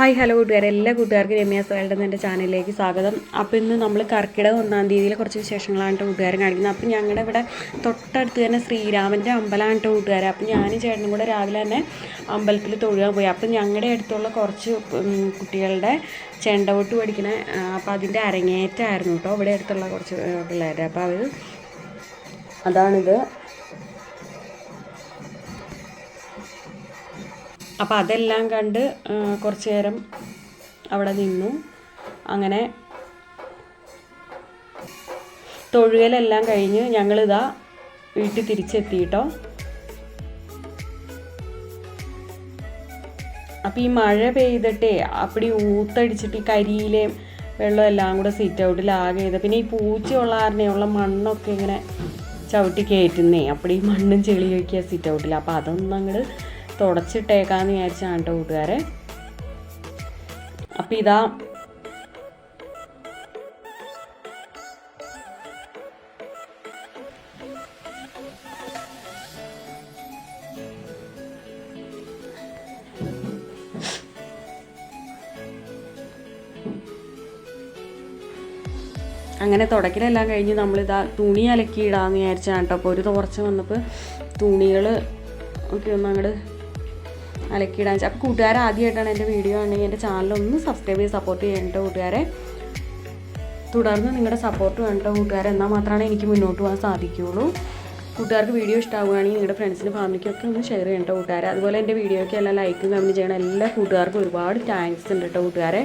Hi hello കൂട്ടുകാരെ. എല്ലാ കൂട്ടുകാർക്കും രമ്യ എന്ന എന്റെ ചാനലിലേക്ക് സ്വാഗതം. അപ്പോൾ ഇന്ന് നമ്മൾ കർക്കിടക ഒന്നാം തീയതിയിലെ കുറച്ച് വിശേഷങ്ങളാണ് കേട്ടോ കൂട്ടുകാരെ കാണിക്കുന്നത്. അപ്പോൾ ഞങ്ങളുടെ ഇവിടെ തൊട്ടടുത്ത് തന്നെ ശ്രീരാമന്റെ അമ്പലമാണ് കേട്ടോ കൂട്ടുകാരെ. അപ്പോൾ ഞാനും ചേട്ടനും കൂടെ രാവിലെ തന്നെ അമ്പലത്തിൽ തൊഴുകാൻ പോയി. അപ്പോൾ ഞങ്ങളുടെ അടുത്തുള്ള കുറച്ച് കുട്ടികളുടെ ചെണ്ടവോട്ട് പഠിക്കണ ആ, അപ്പോൾ അതിന്റെ അരങ്ങേറ്റമായിരുന്നു കേട്ടോ. ഇവിടെ അടുത്തുള്ള കുറച്ച് പിള്ളേരെ അപ്പോൾ അവർ അതാണിത്. അപ്പോൾ അതെല്ലാം കണ്ട് കുറച്ച് നേരം അവിടെ നിന്നു. അങ്ങനെ തൊഴുകലെല്ലാം കഴിഞ്ഞ് ഞങ്ങളിതാ വീട്ടിൽ തിരിച്ചെത്തി കേട്ടോ അപ്പോൾ ഈ മഴ പെയ്തിട്ടേ അപ്പടി ഊത്തടിച്ചിട്ട് ഈ കരിയിലെയും വെള്ളം എല്ലാം കൂടെ സീറ്റ് ഔട്ടിൽ ആകെ ചെയ്ത്. പിന്നെ ഈ പൂച്ചയുള്ള ആറിനെയുള്ള മണ്ണൊക്കെ ഇങ്ങനെ ചവിട്ടി കയറ്റുന്നേ. അപ്പോൾ ഈ മണ്ണും ചെളി വയ്ക്കുക സീറ്റ് ഔട്ടിൽ അപ്പോൾ അതൊന്നും അങ്ങോട്ട് തുടച്ചിട്ടേക്കാന്ന് വിചാരിച്ചാണ് കേട്ടോ കൂട്ടുകാരെ. അപ്പം ഇതാ അങ്ങനെ തുടക്കലെല്ലാം കഴിഞ്ഞ് നമ്മളിതാ തുണി അലക്കിയിടാന്ന് വിചാരിച്ചാണ് കേട്ടോ അപ്പോൾ ഒരു തോർച്ച വന്നപ്പോൾ തുണികൾ ഒക്കെ ഒന്ന് അങ്ങോട്ട് അലക്കിയിടാൻ വെച്ചാൽ അപ്പോൾ കൂട്ടുകാരെ ആദ്യമായിട്ടാണ് എന്റെ വീഡിയോ ആണെങ്കിൽ എന്റെ ചാനലൊന്ന് സബ്സ്ക്രൈബ് ചെയ്ത് സപ്പോർട്ട് ചെയ്യേണ്ട കൂട്ടുകാരെ. തുടർന്ന് നിങ്ങളുടെ സപ്പോർട്ട് വേണ്ട കൂട്ടുകാരെ. എന്നാൽ മാത്രമാണ് എനിക്ക് മുന്നോട്ട് പോകാൻ സാധിക്കുകയുള്ളൂ. കൂട്ടുകാർക്ക് വീഡിയോ ഇഷ്ടമാവുകയാണെങ്കിൽ നിങ്ങളുടെ ഫ്രണ്ട്സിനും ഫാമിലിക്കൊക്കെ ഒന്ന് ഷെയർ ചെയ്യേണ്ട കൂട്ടുകാരെ. അതുപോലെ എന്റെ വീഡിയോയ്ക്ക് എല്ലാം ലൈക്കും കമന്റ് ചെയ്യണം. എല്ലാ കൂട്ടുകാർക്കും ഒരുപാട് താങ്ക്സ് ഉണ്ട് കേട്ടോ കൂട്ടുകാരെ.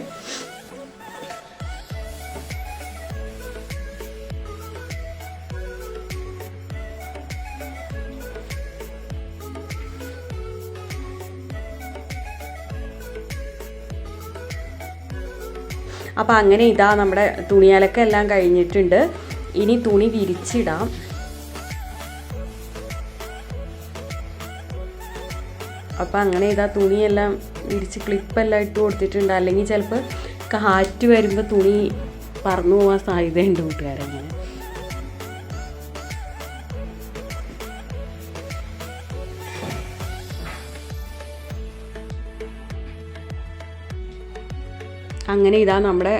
അപ്പോൾ അങ്ങനെ ഇതാ നമ്മുടെ തുണിയലക്കം എല്ലാം കഴിഞ്ഞിട്ടുണ്ട്. ഇനി തുണി വിരിച്ചിടാം. അപ്പോൾ അങ്ങനെ ഇതാ തുണിയെല്ലാം വിരിച്ച് ക്ലിപ്പെല്ലാം ഇട്ട് കൊടുത്തിട്ടുണ്ട്. അല്ലെങ്കിൽ ചിലപ്പോൾ കാറ്റ് വരുമ്പോൾ തുണി പറന്നു പോകാൻ സാധ്യതയുണ്ട് കൂട്ടുകാരങ്ങനെ അങ്ങനെ ഇതാ നമ്മുടെ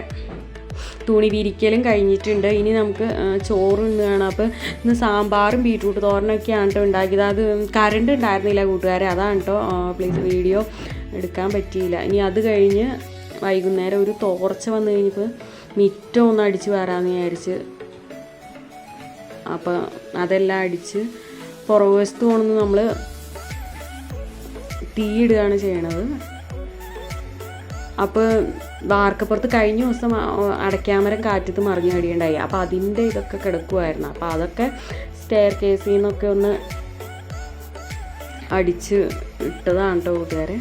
തുണി വിരിക്കലും കഴിഞ്ഞിട്ടുണ്ട്. ഇനി നമുക്ക് ആ, ചോറ് വേണം. അപ്പോൾ ഇന്ന് സാമ്പാറും ബീട്രൂട്ട് തോരനൊക്കെയാണ് കേട്ടോ ഉണ്ടാക്കിയത്. അത് കറണ്ട് ഉണ്ടായിരുന്നില്ല കൂട്ടുകാരെ. അതാണ് കേട്ടോ പ്ലീസ് വീഡിയോ എടുക്കാൻ പറ്റിയില്ല. ഇനി അത് കഴിഞ്ഞ് വൈകുന്നേരം ഒരു തോർച്ച വന്നു കഴിഞ്ഞപ്പോൾ മിറ്റോ ഒന്ന് അടിച്ച് വരാമെന്ന് വിചാരിച്ച്. അപ്പോൾ അതെല്ലാം അടിച്ച് പുറകുവശത്ത് പോകണമെന്ന് നമ്മൾ തീയിടുകയാണ് ചെയ്യണത്. അപ്പോൾ വാർക്കപ്പുറത്ത് കഴിഞ്ഞ ദിവസം അടയ്ക്കാമരം കാറ്റത്ത് മറിഞ്ഞ് അപ്പോൾ അതിന്റെ ഇതൊക്കെ കിടക്കുമായിരുന്നു അപ്പോൾ അതൊക്കെ സ്റ്റെയർ കേസിൽ നിന്നൊക്കെ ഒന്ന് അടിച്ച് ഇട്ടതാണ് കേട്ടോ കൂട്ടുകാരെ.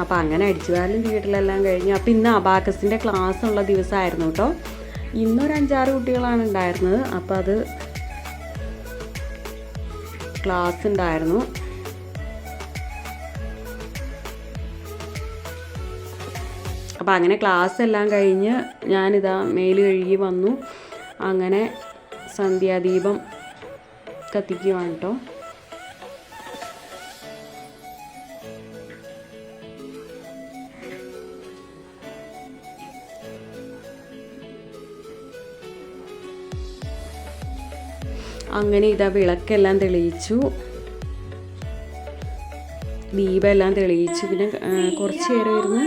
അപ്പോൾ അങ്ങനെ അടിച്ചു വാരലും വീട്ടിലെല്ലാം കഴിഞ്ഞു. അപ്പോൾ ഇന്ന് അബാക്കസിന്റെ ക്ലാസ് ഉള്ള ദിവസമായിരുന്നു കേട്ടോ ഇന്നൊരു അഞ്ചാറ് കുട്ടികളാണ് ഉണ്ടായിരുന്നത്. അപ്പോൾ അത് ക്ലാസ് ഉണ്ടായിരുന്നു. അപ്പോൾ അങ്ങനെ ക്ലാസ് എല്ലാം കഴിഞ്ഞ് ഞാനിതാ മേൽ കഴുകി വന്നു. അങ്ങനെ സന്ധ്യാദീപം കത്തിക്കുവാണ് കേട്ടോ അങ്ങനെ ഇതാ വിളക്കെല്ലാം തെളിയിച്ചു. ദീപമെല്ലാം തെളിയിച്ചു. പിന്നെ കുറച്ച് നേരം ഇരുന്ന്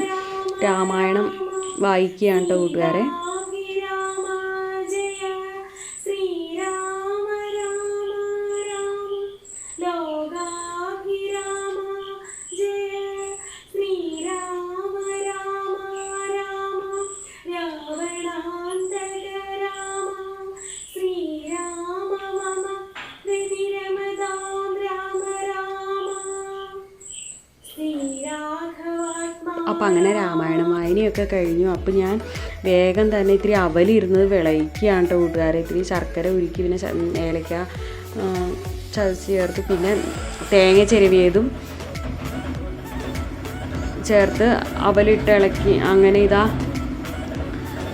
രാമായണം വായിക്കുകയാണ് കേട്ടോ കൂട്ടുകാരെ. രാമ ജയ ശ്രീരാമ രാമ രാമ ലോകാഭിരാമ ജയ ശ്രീരാമ രാമ രാമ രാവണാന്തക രാമ ശ്രീരാമ മമ ഹൃദിരമതാം രാമ രാമ ശ്രീരാഘവാത്മാ അപ്പം അങ്ങനെ രാമായണം വായനയൊക്കെ കഴിഞ്ഞു. അപ്പം ഞാൻ വേഗം തന്നെ ഇത്തിരി അവലിരുന്നത് വിളയിക്കുകയാണ് കേട്ടോ കൂട്ടുകാരെ. ഇത്തിരി ശർക്കര ഉരുക്കി പിന്നെ ഏലക്ക ചതച്ച് ചേർത്ത് പിന്നെ തേങ്ങ ചെരുവിയതും ചേർത്ത് അവലിട്ട് ഇളക്കി. അങ്ങനെ ഇതാ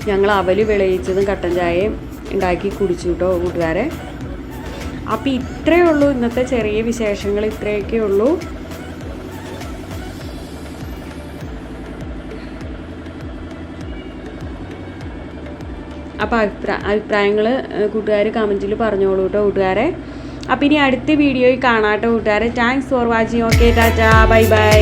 ഞങ്ങൾ അവൽ വിളയിച്ചതും കട്ടൻ ചായയും ഉണ്ടാക്കി കുടിച്ചു കേട്ടോ കൂട്ടുകാരെ. അപ്പോൾ ഇത്രയേ ഉള്ളൂ ഇന്നത്തെ ചെറിയ വിശേഷങ്ങൾ. ഇത്രയൊക്കെ ഉള്ളൂ. അപ്പോൾ അഭിപ്രായ അഭിപ്രായങ്ങൾ കൂട്ടുകാർ കമന്റിൽ പറഞ്ഞോളൂ കേട്ടോ കൂട്ടുകാരെ. അപ്പം ഇനി അടുത്ത വീഡിയോയിൽ കാണാം കേട്ടോ കൂട്ടുകാരെ. Thanks for watching okay tata bye bye